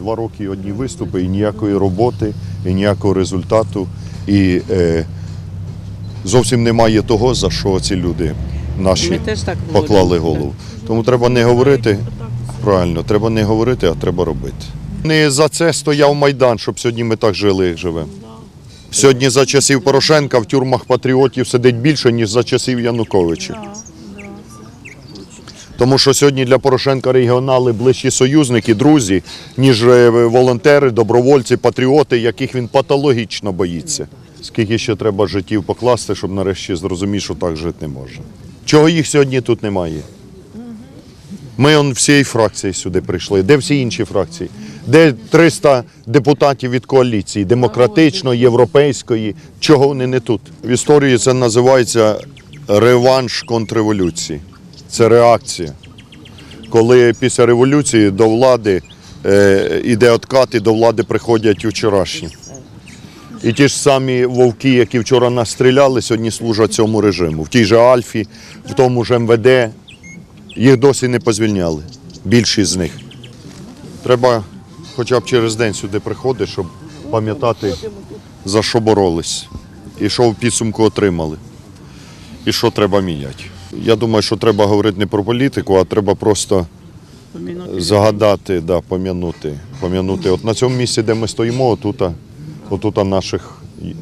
два роки одні виступи, і ніякої роботи, і ніякого результату. І е, зовсім немає того, за що ці люди наші поклали голову. Тому треба не говорити правильно, треба не говорити, а треба робити. Не за це стояв Майдан, щоб сьогодні ми так жили, як живемо. Сьогодні за часів Порошенка в тюрмах патріотів сидить більше, ніж за часів Януковича. Тому що сьогодні для Порошенка регіонали ближчі союзники, друзі, ніж е, волонтери, добровольці, патріоти, яких він патологічно боїться. Скільки ще треба життів покласти, щоб нарешті зрозуміти, що так жити не може. Чого їх сьогодні тут немає? Ми он всієї фракції сюди прийшли. Де всі інші фракції? Де 300 депутатів від коаліції, демократичної, європейської? Чого вони не тут? В історії це називається реванш контрреволюції. Це реакція. Коли після революції до влади е, іде откат, і до влади приходять вчорашні. І ті ж самі вовки, які вчора настріляли, сьогодні служать цьому режиму. В тій же Альфі, в тому ж МВД, їх досі не позвільняли. Більшість з них. Треба хоча б через день сюди приходити, щоб пам'ятати, за що боролись, і що в підсумку отримали, і що треба міняти. Я думаю, що треба говорити не про політику, а треба просто загадати, да, пом'янути. пом'янути. От на цьому місці, де ми стоїмо, отут, отута наших й